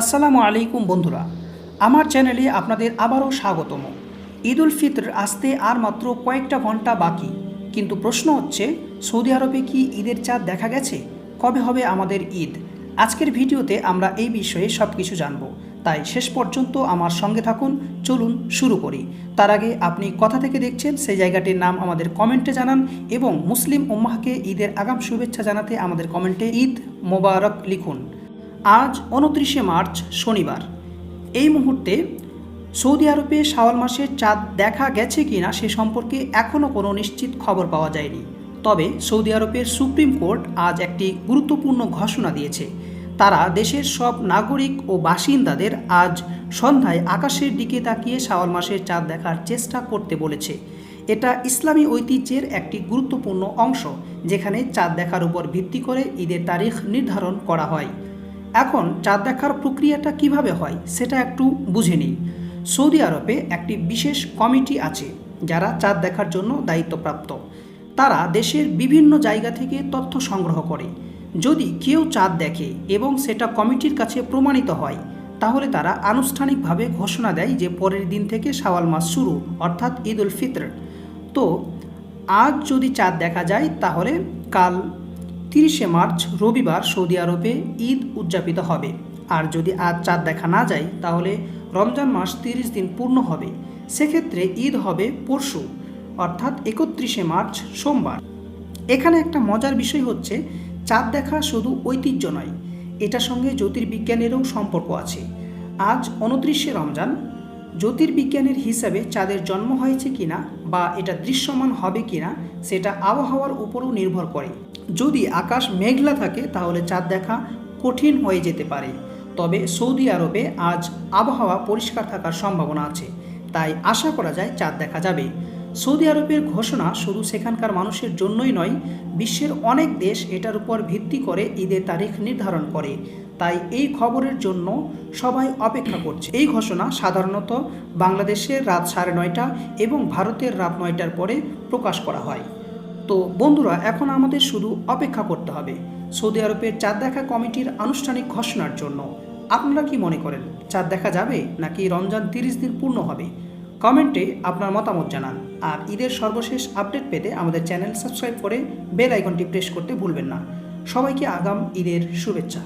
আসসালামু আলাইকুম বন্ধুরা। আমার চ্যানেলে আপনাদের আবারও স্বাগতম। ঈদ উল ফিতর আসতে আর মাত্র কয়েকটা ঘণ্টা বাকি। কিন্তু প্রশ্ন হচ্ছে, সৌদি আরবে কি ঈদের চাঁদ দেখা গেছে? কবে হবে আমাদের ঈদ? আজকের ভিডিওতে আমরা এই বিষয়ে সব কিছু জানব। তাই শেষ পর্যন্ত আমার সঙ্গে থাকুন, চলুন শুরু করি। তার আগে আপনি কথা থেকে দেখছেন সেই জায়গাটির নাম আমাদের কমেন্টে জানান এবং মুসলিম উম্মাহকে ঈদের আগাম শুভেচ্ছা জানাতে আমাদের কমেন্টে ঈদ মোবারক লিখুন। আজ উনত্রিশে মার্চ, শনিবার। এই মুহূর্তে সৌদি আরবে শাওয়াল মাসের চাঁদ দেখা গেছে কিনা সে সম্পর্কে এখনও কোনো নিশ্চিত খবর পাওয়া যায়নি। তবে সৌদি আরবের সুপ্রিম কোর্ট আজ একটি গুরুত্বপূর্ণ ঘোষণা দিয়েছে। তারা দেশের সব নাগরিক ও বাসিন্দাদের আজ সন্ধ্যায় আকাশের দিকে তাকিয়ে শাওয়াল মাসের চাঁদ দেখার চেষ্টা করতে বলেছে। এটা ইসলামী ঐতিহ্যের একটি গুরুত্বপূর্ণ অংশ, যেখানে চাঁদ দেখার উপর ভিত্তি করে ঈদের তারিখ নির্ধারণ করা হয়। এখন চাঁদ দেখার প্রক্রিয়াটা কীভাবে হয় সেটা একটু বুঝে নিই। সৌদি আরবে একটি বিশেষ কমিটি আছে যারা চাঁদ দেখার জন্য দায়িত্বপ্রাপ্ত। তারা দেশের বিভিন্ন জায়গা থেকে তথ্য সংগ্রহ করে। যদি কেউ চাঁদ দেখে এবং সেটা কমিটির কাছে প্রমাণিত হয়, তাহলে তারা আনুষ্ঠানিকভাবে ঘোষণা দেয় যে পরের দিন থেকে শাওয়াল মাস শুরু, অর্থাৎ ঈদ উল ফিতর। তো আজ যদি চাঁদ দেখা যায়, তাহলে কাল তিরিশে মার্চ, রবিবার সৌদি আরবে ঈদ উদযাপিত হবে। আর যদি আজ চাঁদ দেখা না যায়, তাহলে রমজান মাস তিরিশ দিন পূর্ণ হবে। সেক্ষেত্রে ঈদ হবে পরশু, অর্থাৎ একত্রিশে মার্চ, সোমবার। এখানে একটা মজার বিষয় হচ্ছে, চাঁদ দেখা শুধু ঐতিহ্য নয়, এটার সঙ্গে জ্যোতির্বিজ্ঞানেরও সম্পর্ক আছে। আজ উনত্রিশে রমজান, জ্যোতির্বিজ্ঞানের হিসাবে চাঁদের জন্ম হয়েছে কিনা বা এটা দৃশ্যমান হবে কিনা, সেটা আবহাওয়ার উপরও নির্ভর করে। যদি আকাশ মেঘলা থাকে, তাহলে চাঁদ দেখা কঠিন হয়ে যেতে পারে। তবে সৌদি আরবে আজ আবহাওয়া পরিষ্কার থাকার সম্ভাবনা আছে। তাই আশা করা যায় চাঁদ দেখা যাবে। সৌদি আরবের ঘোষণা শুধু সেখানকার মানুষের জন্যই নয়, বিশ্বের অনেক দেশ এটার উপর ভিত্তি করে ঈদের তারিখ নির্ধারণ করে। তাই এই খবরের জন্য সবাই অপেক্ষা করছে। এই ঘোষণা সাধারণত বাংলাদেশের রাত সাড়ে নয়টা এবং ভারতের রাত নয়টার পরে প্রকাশ করা হয়। তো বন্ধুরা, এখন আমাদের শুধু অপেক্ষা করতে হবে। সৌদি আরবের চাঁদ দেখা কমিটির আনুষ্ঠানিক ঘোষণার জন্য। আপনারা কি মনে করেন, চাঁদ দেখা যাবে নাকি রমজান তিরিশ দিন পূর্ণ হবে? কমেন্টে আপনার মতামত জানান। আর ঈদের সর্বশেষ আপডেট পেতে আমাদের চ্যানেল সাবস্ক্রাইব করে বেল আইকনটি প্রেস করতে ভুলবেন না। সবাইকে আগাম ঈদের শুভেচ্ছা।